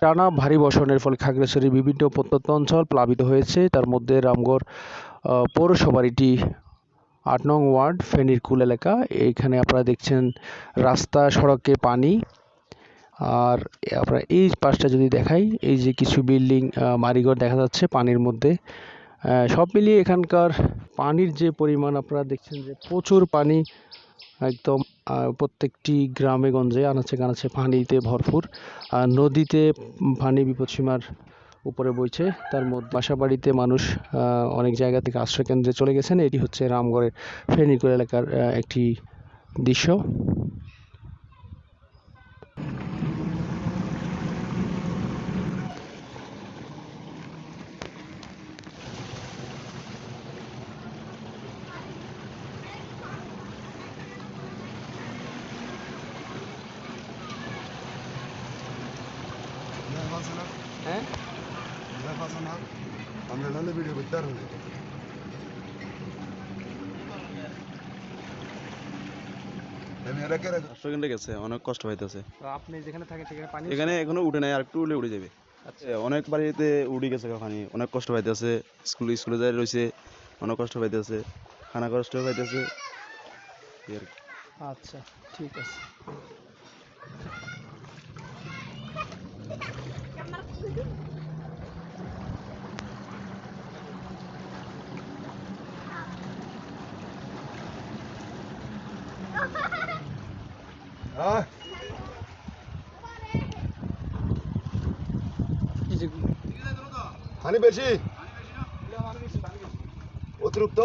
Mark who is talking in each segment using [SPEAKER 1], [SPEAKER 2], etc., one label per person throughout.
[SPEAKER 1] টানা ভারী বর্ষণের ফলে খাগড়াছড়ির বিভিন্ন প্রত্যন্ত অঞ্চল প্লাবিত হয়েছে। তার মধ্যে রামগড় পৌরসভার এটি আট নং ওয়ার্ড ফেনীর কুল এলাকা। এইখানে আপনারা দেখছেন রাস্তা, সড়কে পানি। আর আপনারা এই পাশটা যদি দেখাই, এই যে কিছু বিল্ডিং বাড়িঘর দেখা যাচ্ছে পানির মধ্যে। সব মিলিয়ে এখানকার পানির যে পরিমাণ, আপনারা দেখছেন যে প্রচুর পানি একদম প্রত্যেকটি গ্রামে গঞ্জে আনাচে কানাচে পানিতে ভরপুর। আর নদীতে পানি বিপদসীমার উপরে বইছে। তার মধ্যে বাসাবাড়িতে মানুষ অনেক জায়গা থেকে আশ্রয় কেন্দ্রে চলে গেছেন। এটি হচ্ছে রামগড়ের ফেনীকুল এলাকার একটি দৃশ্য। হ্যাঁ?
[SPEAKER 2] আমরা নাহলে ভিডিও করতে পারব না। আমি এরা কেরা
[SPEAKER 3] সেকেন্ডে গেছে অনেক কষ্ট পাইতেছে।
[SPEAKER 1] আপনি যেখানে থাকেন সেখানে পানি
[SPEAKER 3] এখানে এখনও উঠে নাই আর একটু উঠলে উঠে যাবে।
[SPEAKER 1] আচ্ছা।
[SPEAKER 3] অনেক বাড়িতে উঠে গেছে পানি অনেক কষ্ট পাইতেছে স্কুল স্কুলে যাই রয়েছে অনেক কষ্ট পাইতেছে খানা কষ্ট পাইতেছে। এই আর কি।
[SPEAKER 1] আচ্ছা ঠিক আছে
[SPEAKER 2] হ্যাঁ পানি বেশি অতিরিক্ত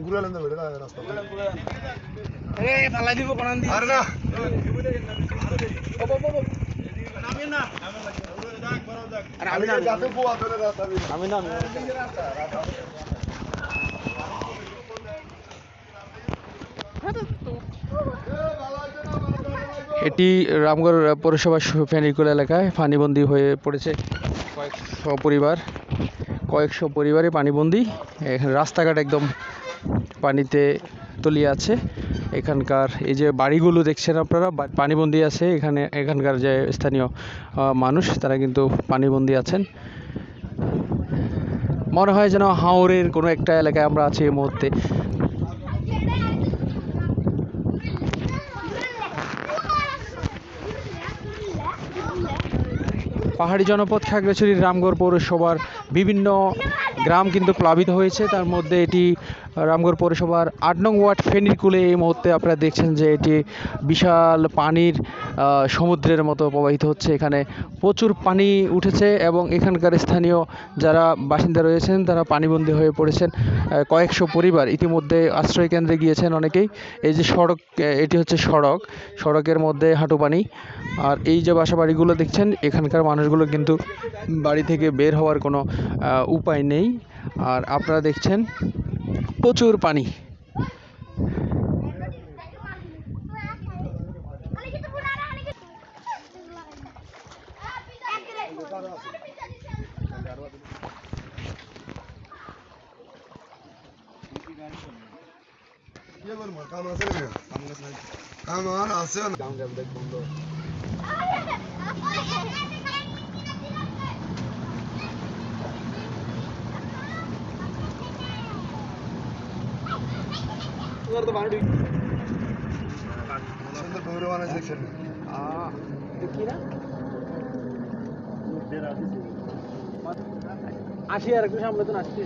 [SPEAKER 2] ঘুরে আলেন বেড়ে না রাস্তা আরে না আমি না যাতে পোয়া ধরে রাস্তা
[SPEAKER 1] আমি এটি রামগড় পৌরসভা ফেনীকুল এলাকায় পানিবন্দী হয়ে পড়েছে কয়েকশো পরিবার, কয়েকশো পরিবারে পানিবন্দী। রাস্তাঘাট একদম পানিতে তলিয়ে আছে। এখানকার এই যে বাড়িগুলো দেখছেন আপনারা পানিবন্দী আছে এখানে, এখানকার যে স্থানীয় মানুষ, তারা কিন্তু পানিবন্দী আছেন। মনে হয় যেন হাওরের কোনো একটা এলাকায় আমরা আছি এই মুহূর্তে। পাহাড়ি জনপদ খাগড়াছড়ির রামগড় পৌরসভার বিভিন্ন গ্রাম কিন্তু প্লাবিত হয়েছে। তার মধ্যে এটি রামগড় পৌরসভার আট নং ওয়ার্ড ফেনীর কুলে এই মুহূর্তে আপনারা দেখছেন যে এটি বিশাল পানির সমুদ্রের মতো প্রবাহিত হচ্ছে। এখানে প্রচুর পানি উঠেছে এবং এখানকার স্থানীয় যারা বাসিন্দা রয়েছেন, তারা পানিবন্দী হয়ে পড়েছেন কয়েকশো পরিবার। ইতিমধ্যে আশ্রয় কেন্দ্রে গিয়েছেন অনেকেই। এই যে সড়ক এটি হচ্ছে সড়ক। সড়কের মধ্যে হাঁটু পানি। আর এই যে বাসা বাড়িগুলো দেখছেন, এখানকার মানুষগুলো কিন্তু বাড়ি থেকে বের হওয়ার কোনো উপায় নেই। আর আপনারা দেখছেন প্রচুর পানি
[SPEAKER 2] ইয়ে কাম আছে না কাম আর আছে না কাম কাম দেখ বন্ধ সুন্দর বগুড়া বানাইছে দেখছেন
[SPEAKER 1] আসি আর একটু সামনে তো আসছি